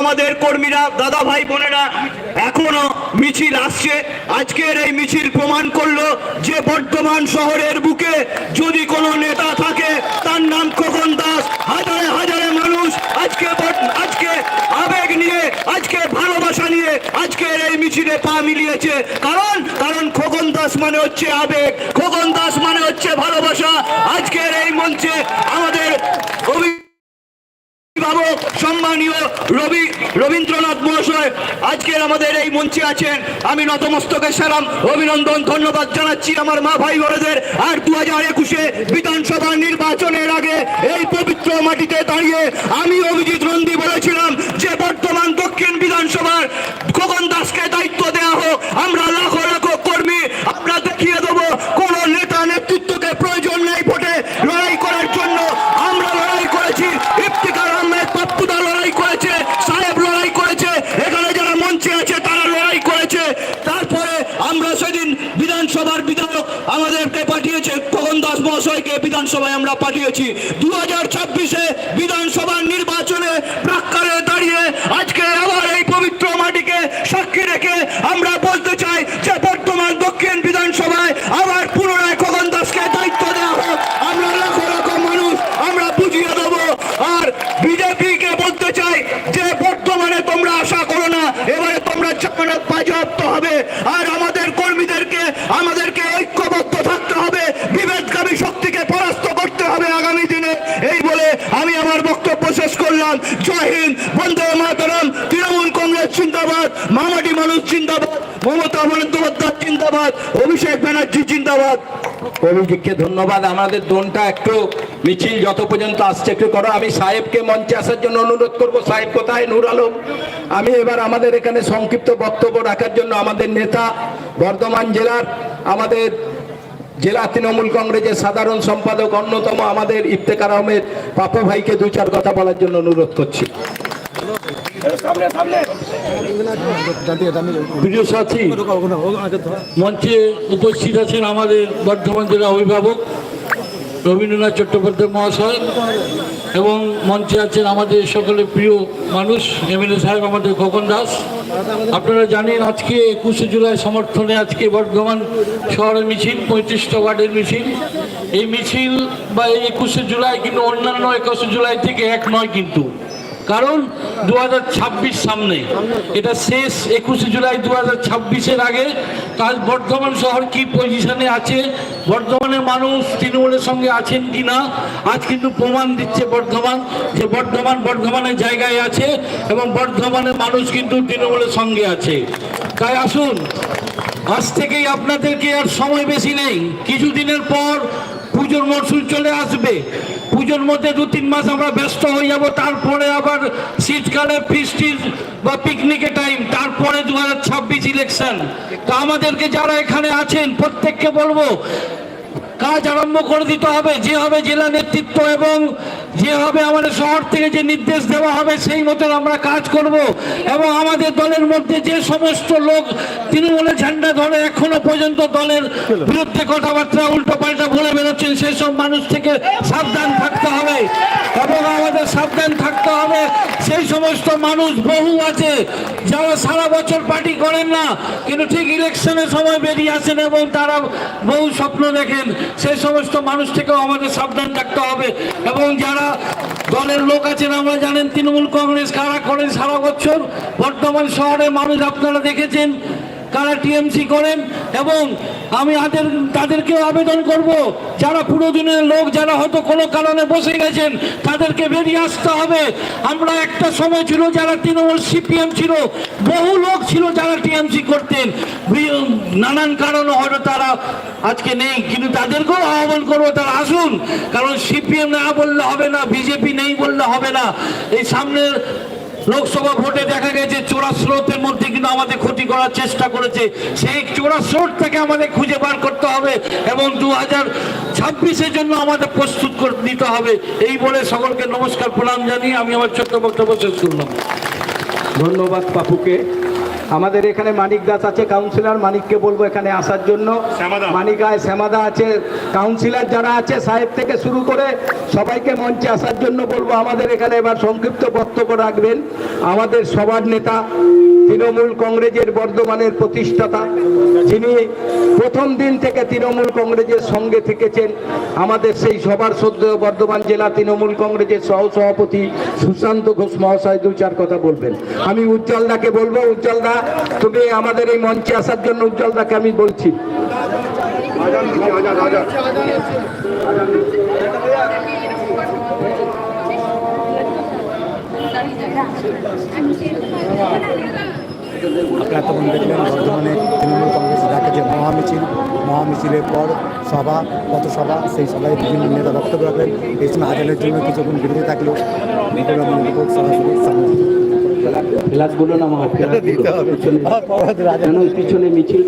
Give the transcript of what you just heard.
আমাদের কর্মীরা, দাদা ভাই বোনেরা, এখনও মিছিল আসছে। আজকের এই মিছিল প্রমাণ করল যে বর্তমান শহরের বুকে যদি কোনো নেতা থাকে, তার নাম খোকন দাস। হাজারে হাজারে মানুষ আজকে আজকে আবেগ নিয়ে, আজকে ভালোবাসা নিয়ে আজকের এই মিছিলে পা মিলিয়েছে। কারণ কারণ খোকন দাস মানে হচ্ছে আবেগ। খোকন দাস মানে হচ্ছে ভালোবাসা। আজকের এই মঞ্চে আমাদের অভিভাবক সম্মানীয় রবি, রবীন্দ্রনাথ মহাশয়, আজকের আমাদের এই মঞ্চে আছেন আমি নতমস্তকে সালাম, অভিনন্দন, ধন্যবাদ জানাচ্ছি আমার মা ভাই বোনেদের। আর দু হাজার একুশে বিধানসভা নির্বাচনের আগে এই পবিত্র মাটিতে দাঁড়িয়ে আমি অভিজিৎ নন্দী বলেছিলাম যে বর্তমান দক্ষিণ বিধানসভার খোকন দাসকে দায়িত্ব দেওয়া হোক আমরা লাখো লাখো কর্মী আমরা দেখিয়ে দেবো কোন নেতা নেতৃত্বকে প্রয়োজন নেই ভোটে লড়াই করার জন্য আমরা লড়াই করেছি ইফতিকার আহমেদ পাপ্পুদা লড়াই করেছে সাহেব লড়াই করেছে এখানে যারা মঞ্চে আছে তারা লড়াই করেছে তারপরে আমরা সেদিন বিধানসভার বিধায়ক আমাদেরকে পাঠিয়েছে খোকন দাস মহাশয়কে বিধানসভায় আমরা পাঠিয়েছি? দু হাজার ছাব্বিশে বিধানসভার নির্বাচনে প্রাক্কালে দাঁড়িয়ে আজকে আবার এই পবিত্র মাটিকে সাক্ষী রেখে আমরা বলতে চাই যে বর্তমান দক্ষিণ বিধানসভায় আবার পুনরায় খোকন দাসকে দায়িত্ব দেওয়া হোক। আমরা লাখো লাখো মানুষ আমরা বুঝিয়ে দেবো। আর বিজেপি কে বলতে চাই যে বর্তমানে তোমরা আশা করো না এবারে তোমরা জামানত বাজেয়াপ্ত হবে আর আমাদের কর্মীদেরকে আমাদেরকে ঐক্যবদ্ধ থাকতে হবে বিভেদকামী শক্তিকে পরাস্ত করতে হবে আগামী দিনে এই বলে আমি আমার বক্তব্য করলাম জয় হিন্দ, বন্দে মাতরম, তৃণমূল কংগ্রেস জিন্দাবাদ, মামাটি মানুষ জিন্দাবাদ, মমতা বন্দ্যোপাধ্যায় জিন্দাবাদ, অভিষেক ব্যানার্জি জিন্দাবাদ। অভিজিৎকে ধন্যবাদ, আমাদের দোনটা একটু মিছিল যত পর্যন্ত আসছে একটু করো। আমি সাহেবকে মঞ্চে আসার জন্য অনুরোধ করব, সাহেব কোথায়? নূর আলম। আমি এবার আমাদের এখানে সংক্ষিপ্ত বক্তব্য রাখার জন্য আমাদের নেতা বর্ধমান জেলার, আমাদের জেলা তৃণমূল কংগ্রেসের সাধারণ সম্পাদক অন্যতম আমাদের ইফতেকার আহমেদ পাপু ভাইকে দু চার কথা বলার জন্য অনুরোধ করছি। মঞ্চে উপস্থিত আছেন আমাদের বর্ধমান জেলা অভিভাবক রবীন্দ্রনাথ চট্টোপাধ্যায় মহাশয় এবং মঞ্চে আছেন আমাদের সকলে প্রিয় মানুষ এমএলএ সাহেব, আমাদের খোকন দাস। আপনারা জানেন আজকে একুশে জুলাই সমর্থনে আজকে বর্ধমান শহরের মিছিল, পঁয়ত্রিশটা ওয়ার্ডের মিছিল। এই মিছিল বা এই একুশে জুলাই কিন্তু অন্যান্য একুশে জুলাই থেকে এক নয় কিন্তু। কারণ দু হাজার ছাব্বিশ সামনে। এটা শেষ একুশে জুলাই দু হাজার আগে। কাল বর্ধমান শহর কি পজিশনে আছে? বর্ধমানের মানুষ তৃণমূলের সঙ্গে আছেন কি না? আজ কিন্তু প্রমাণ দিচ্ছে বর্ধমান যে বর্ধমান বর্ধমানের জায়গায় আছে এবং বর্ধমানের মানুষ কিন্তু তৃণমূলের সঙ্গে আছে। তাই আসুন, আজ থেকেই আপনাদেরকে আর সময় বেশি নেই। কিছুদিনের পর পুজোর মরশুম চলে আসবে। পুজোর মধ্যে দু তিন মাস আমরা ব্যস্ত হয়ে যাব, তারপরে আবার শীতকালে ফিস্টির বা পিকনিকের টাইম তারপরে দু হাজার ছাব্বিশ ইলেকশন তো আমাদেরকে যারা এখানে আছেন, প্রত্যেককে বলব কাজ আরম্ভ করে দিতে হবে, যে হবে জেলা নেতৃত্ব এবং যে হবে আমাদের শহর থেকে যে নির্দেশ দেওয়া হবে, সেই মতন আমরা কাজ করব। এবং আমাদের দলের মধ্যে যে সমস্ত লোক তৃণমূলের ঝান্ডা ধরে এখনও পর্যন্ত দলের বিরুদ্ধে কথাবার্তা উল্টো পাল্টা বলে বেরোচ্ছেন সেই সব মানুষ থেকে সাবধান থাকতে হবে। এবং আমাদের সাবধান থাকতে হবে, সেই সমস্ত মানুষ বহু আছে, যারা সারা বছর পার্টি করেন না, কিন্তু ঠিক ইলেকশনের সময় বেরিয়ে আসেন এবং তারা বহু স্বপ্ন দেখেন। সেই সমস্ত মানুষ থেকেও আমাদের সাবধান থাকতে হবে। এবং যারা দলের লোক আছেন, আমরা জানেন তৃণমূল কংগ্রেস, কারা করেন সারা বছর? বর্তমান শহরে মানুষ আপনারা দেখেছেন কারা টিএমসি করেন এবং আমি তাদের তাদেরকেও আবেদন করব। যারা পুরো দিনের লোক, যারা হয়তো কোনো কারণে বসে গেছেন, তাদেরকে বেরিয়ে আসতে হবে। আমরা একটা সময় ছিল যারা তৃণমূল সিপিএম ছিল, বহু লোক ছিল যারা টিএমসি করতেন। নানান কারণে হয়তো তারা আজকে নেই, কিন্তু তাদেরকেও আহ্বান করব, তারা আসুন। কারণ সিপিএম না বললে হবে না, বিজেপি নেই বললে হবে না। এই সামনের লোকসভা ভোটে দেখা গেছে চোরা স্রোতের মধ্যে কিন্তু আমাদের ক্ষতি করার চেষ্টা করেছে। সেই চোরা স্রোত থেকে আমাদের খুঁজে বার করতে হবে এবং দু হাজার ছাব্বিশের জন্য আমাদের প্রস্তুত করে নিতে হবে। এই বলে সকলকে নমস্কার প্রণাম জানিয়ে আমি আমার ছোট্ট বক্তব্য শেষ করলাম। ধন্যবাদ পাপুকে আমাদের এখানে মানিক দাস আছে কাউন্সিলর মানিককে বলব এখানে আসার জন্য। মানিকায় শ্যামাদা আছে। কাউন্সিলর যারা আছে সাহেব থেকে শুরু করে সবাইকে মঞ্চে আসার জন্য বলব, আমাদের এখানে এবার সংক্ষিপ্ত বক্তব্য রাখবেন। আমাদের সবার নেতা, তৃণমূল কংগ্রেসের বর্ধমানের প্রতিষ্ঠাতা, যিনি প্রথম দিন থেকে তৃণমূল কংগ্রেসের সঙ্গে থেকেছেন, আমাদের সেই সবার সদ্য বর্ধমান জেলা তৃণমূল কংগ্রেসের সহ সভাপতি সুশান্ত ঘোষ মহাশয় দু চার কথা বলবেন। আমি উজ্জ্বলদাকে বলব, উজ্জ্বলদা, তুমি আমাদের এই মঞ্চে আসার জন্য উজ্জ্বলদাকে আমি বলছি। আপনারা তখন দেখলেন বর্ধমানে তৃণমূল কংগ্রেস ডাকে যে মহামিছিল মহামিছিলের পর সভা পথসভা সেই সভায় বিভিন্ন নেতা বক্তব্য রাখলেন। এই সময় আদানের জন্য কিছুক্ষণ বিরতি থাকলেও সরাসরি সামনে পিছনে মিছিল?